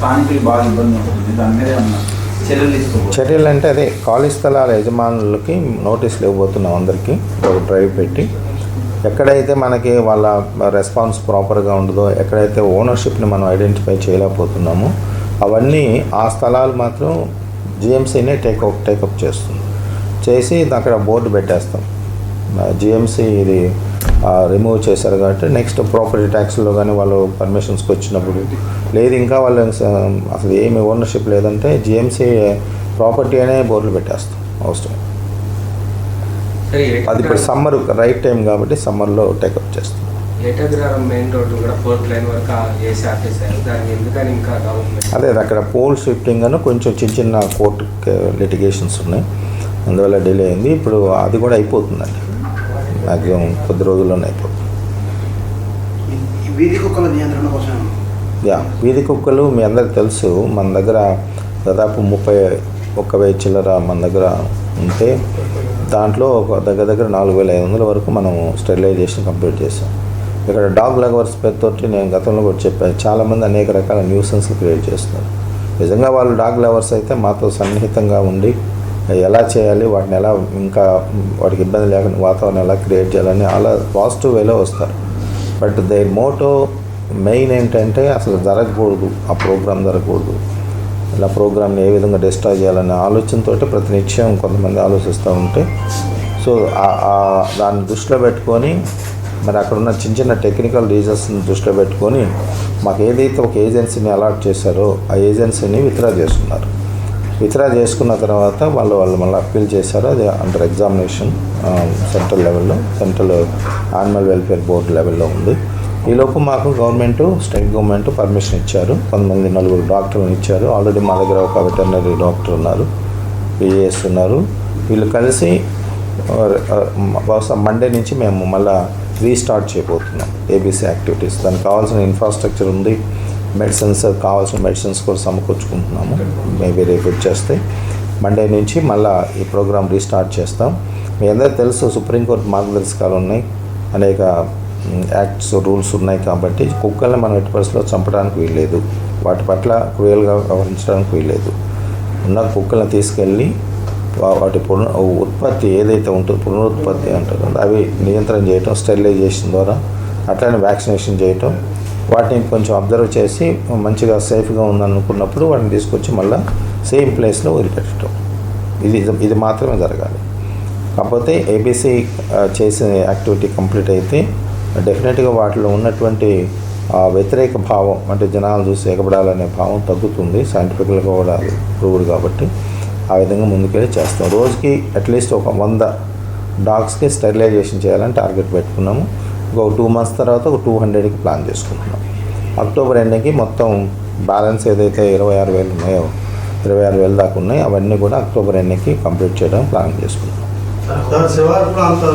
స్థానికులు బాగా ఇబ్బంది ఉంటుంది దాని మీద చర్యలు చర్యలు అంటే అదే ఖాళీ స్థలాల యజమానులకి నోటీసులు ఇవ్వబోతున్నాం అందరికీ. ఒక డ్రైవ్ పెట్టి ఎక్కడైతే మనకి వాళ్ళ రెస్పాన్స్ ప్రాపర్గా ఉండదో ఎక్కడైతే ఓనర్షిప్ని మనం ఐడెంటిఫై చేయలేకపోతున్నామో అవన్నీ ఆ స్థలాలు మాత్రం జిఎంసీనే టేకప్ టేకప్ చేస్తుంది. చేసి అక్కడ బోర్డు పెట్టేస్తాం. జిఎంసీ ఇది రిమూవ్ చేశారు కాబట్టి నెక్స్ట్ ప్రాపర్టీ ట్యాక్స్లో కానీ వాళ్ళు పర్మిషన్స్కి వచ్చినప్పుడు లేదు ఇంకా వాళ్ళు అసలు ఏమి ఓనర్షిప్ లేదంటే జిఎంసీ ప్రాపర్టీ అనే బోర్డులు పెట్టేస్తాం అవసరం. సరే అది ఇప్పుడు సమ్మర్ రైట్ టైం కాబట్టి సమ్మర్లో టేకప్ చేస్తాం. అది అక్కడ పోల్ షిఫ్టింగ్ అని కొంచెం చిన్న చిన్న కోర్టు లిటిగేషన్స్ ఉన్నాయి. అందువల్ల డిలే అయింది. ఇప్పుడు అది కూడా అయిపోతుందండి. మ్యాక్సిమం కొద్ది రోజుల్లోనే అయిపోతుంది. వీధి కుక్కల నియంత్రణ కోసం యా వీధి కుక్కలు మీ అందరికి తెలుసు మన దగ్గర దాదాపు ముప్పై ఒక్క వెయ్యి చిల్లర మన దగ్గర ఉంటే దాంట్లో ఒక దగ్గర దగ్గర నాలుగు వేల ఐదు వందల వరకు మనం స్టెరిలైజేషన్ కంప్లీట్ చేసాం ఇక్కడ డాగ్ లవర్స్ తోటి నేను గతంలో కూడా చెప్పాను చాలామంది అనేక రకాల న్యూసెన్స్ క్రియేట్ చేస్తున్నారు. నిజంగా వాళ్ళు డాగ్ లవర్స్ అయితే మాతో సన్నిహితంగా ఉండి ఎలా చేయాలి వాటిని ఎలా ఇంకా వాటికి ఇబ్బంది లేకుండా వాతావరణం ఎలా క్రియేట్ చేయాలని అలా పాజిటివ్ వేలో వస్తారు. బట్ దే మోటో మెయిన్ ఏంటంటే అసలు జరగకూడదు ఆ ప్రోగ్రామ్ జరగకూడదు. ఇలా ప్రోగ్రామ్ని ఏ విధంగా డిస్ట్రాయ్ చేయాలనే ఆలోచనతో ప్రతినిత్యం కొంతమంది ఆలోచిస్తూ ఉంటే సో దాన్ని దృష్టిలో పెట్టుకొని మరి అక్కడ ఉన్న చిన్న చిన్న టెక్నికల్ రీజన్స్ని దృష్టిలో పెట్టుకొని మాకు ఏదైతే ఒక ఏజెన్సీని అలాట్ చేశారో ఆ ఏజెన్సీని విత్డ్రా చేస్తున్నారు. విత్డ్రా చేసుకున్న తర్వాత వాళ్ళు వాళ్ళు మళ్ళీ అప్పీల్ చేశారు. అది అండర్ ఎగ్జామినేషన్ సెంట్రల్ లెవెల్లో సెంట్రల్ యానిమల్ వెల్ఫేర్ బోర్డు లెవెల్లో ఉంది. ఈలోపు మాకు గవర్నమెంట్ స్టేట్ గవర్నమెంట్ పర్మిషన్ ఇచ్చారు. కొంతమంది నలుగురు డాక్టర్లను ఇచ్చారు. ఆల్రెడీ మా దగ్గర ఒక వెటర్నరీ డాక్టర్ ఉన్నారు. పిఏఎస్ ఉన్నారు. వీళ్ళు కలిసి బహుశా మండే నుంచి మేము మళ్ళీ రీస్టార్ట్ చేయబోతున్నాం. ఏబీసీ యాక్టివిటీస్ దానికి కావాల్సిన ఇన్ఫ్రాస్ట్రక్చర్ ఉంది. మెడిసిన్స్ కావాల్సిన మెడిసిన్స్ కూడా సమకూర్చుకుంటున్నాము. మేబీ రేపు వచ్చేస్తే మండే నుంచి మళ్ళీ ఈ ప్రోగ్రామ్ రీస్టార్ట్ చేస్తాం. మీ అందరికీ తెలుసు సుప్రీంకోర్టు మార్గదర్శకాలు ఉన్నాయి. అనేక యాక్ట్స్ రూల్స్ ఉన్నాయి కాబట్టి కుక్కల్ని మనం ఎట్టి పరిస్థితిలో చంపడానికి వీల్లేదు. వాటి పట్ల క్రూయల్గా వ్యవహరించడానికి వీల్లేదు. ఉన్న కుక్కలను తీసుకెళ్ళి వా- వాటి పునః ఉత్పత్తి ఏదైతే ఉంటుందో పునరుత్పత్తి అంటారు అవి నియంత్రణ చేయటం స్టెరిలైజేషన్ ద్వారా అట్లనే వ్యాక్సినేషన్ చేయటం వాటిని కొంచెం అబ్జర్వ్ చేసి మంచిగా సేఫ్గా ఉందనుకున్నప్పుడు వాటిని తీసుకొచ్చి మళ్ళీ సేమ్ ప్లేస్లో వదిలిపెట్టడం. ఇది ఇది మాత్రమే జరగాలి. కాకపోతే ఏబీసీ చేసిన యాక్టివిటీ కంప్లీట్ అయితే డెఫినెట్గా వాటిలో ఉన్నటువంటి వ్యతిరేక భావం అంటే జనాలు చూసి ఎగబడాలనే భావం తగ్గుతుంది. సైంటిఫిక్గా కూడా ప్రూవ్డ్ కాబట్టి ఆ విధంగా ముందుకెళ్ళి చేస్తాం. రోజుకి అట్లీస్ట్ ఒక వంద డాగ్స్కి స్టెరిలైజేషన్ చేయాలని టార్గెట్ పెట్టుకున్నాము. ఒక టూ మంత్స్ తర్వాత ఒక టూ హండ్రెడ్కి ప్లాన్ చేసుకుంటున్నాం. అక్టోబర్ ఎండింగ్కి మొత్తం బ్యాలెన్స్ ఏదైతే ఇరవై ఆరు వేలు ఉన్నాయో ఇరవై ఆరు వేలు దాకా ఉన్నాయి అవన్నీ కూడా అక్టోబర్ ఎండింగ్కి కంప్లీట్ చేయడం ప్లాన్ చేసుకుంటున్నాం.